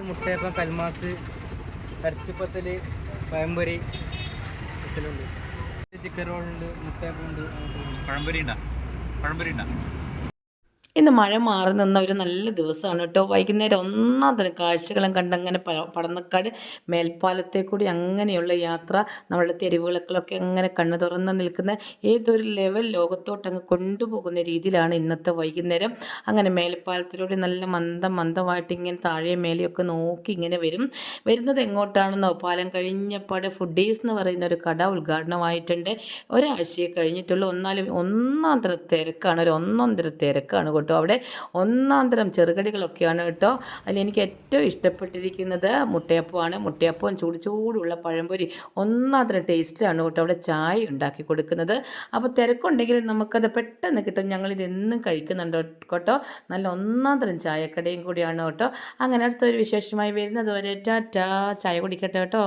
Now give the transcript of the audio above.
മുട്ടയപ്പം കൽമാസ് അരച്ചിപ്പത്തിൽ പഴംപൊരി chicken റോളുണ്ട് മുട്ടയപ്പം ഉണ്ട്. പഴംപൊരി ഉണ്ടാ? പഴംപൊരി ഉണ്ടാ? ഇന്ന് മഴ മാറി നിന്ന ഒരു നല്ല ദിവസമാണ് കേട്ടോ. വൈകുന്നേരം ഒന്നാം തരം കാഴ്ചകളും കണ്ടങ്ങനെ പടന്നക്കാട് മേൽപ്പാലത്തെ കൂടി അങ്ങനെയുള്ള യാത്ര നമ്മുടെ തെരുവുകളൊക്കെ അങ്ങനെ കണ്ണു തുറന്ന് നിൽക്കുന്ന ഏതൊരു ലെവൽ ലോകത്തോട്ട് അങ്ങ് കൊണ്ടുപോകുന്ന രീതിയിലാണ് ഇന്നത്തെ വൈകുന്നേരം. അങ്ങനെ മേൽപ്പാലത്തിലൂടെ നല്ല മന്ദം മന്ദമായിട്ട് ഇങ്ങനെ താഴെ മേലെയൊക്കെ നോക്കി ഇങ്ങനെ വരും. വരുന്നത് എങ്ങോട്ടാണെന്നോ പാലം കഴിഞ്ഞപ്പാട് ഫുഡീസ് എന്ന് പറയുന്ന ഒരു കട ഉദ്ഘാടനമായിട്ടുണ്ട്. ഒരാഴ്ചയെ കഴിഞ്ഞിട്ടുള്ളൂ. ഒന്നാലും ഒന്നാം തരം തിരക്കാണ് ഒരു ഒന്നൊന്നര തിരക്കാണ് കേട്ടോ. അവിടെ ഒന്നാം തരം ചെറുകടികളൊക്കെയാണ് കേട്ടോ. അതിൽ എനിക്ക് ഏറ്റവും ഇഷ്ടപ്പെട്ടിരിക്കുന്നത് മുട്ടയപ്പമാണ്. മുട്ടയപ്പവും ചൂട് ചൂടുള്ള പഴംപൊരി ഒന്നാം തരം ടേസ്റ്റിലാണ് കേട്ടോ അവിടെ ചായ ഉണ്ടാക്കി കൊടുക്കുന്നത്. അപ്പോൾ തിരക്കുണ്ടെങ്കിലും നമുക്കത് പെട്ടെന്ന് കിട്ടും. ഞങ്ങളിത് എന്നും കഴിക്കുന്നുണ്ട് കേട്ടോ. നല്ല ഒന്നാം തരം ചായക്കടയും കൂടിയാണ് കേട്ടോ. അങ്ങനെ അടുത്തൊരു വിശേഷമായി വരുന്നത് വരെ ടാറ്റാ. ചായ കുടിക്കട്ടെ കേട്ടോ.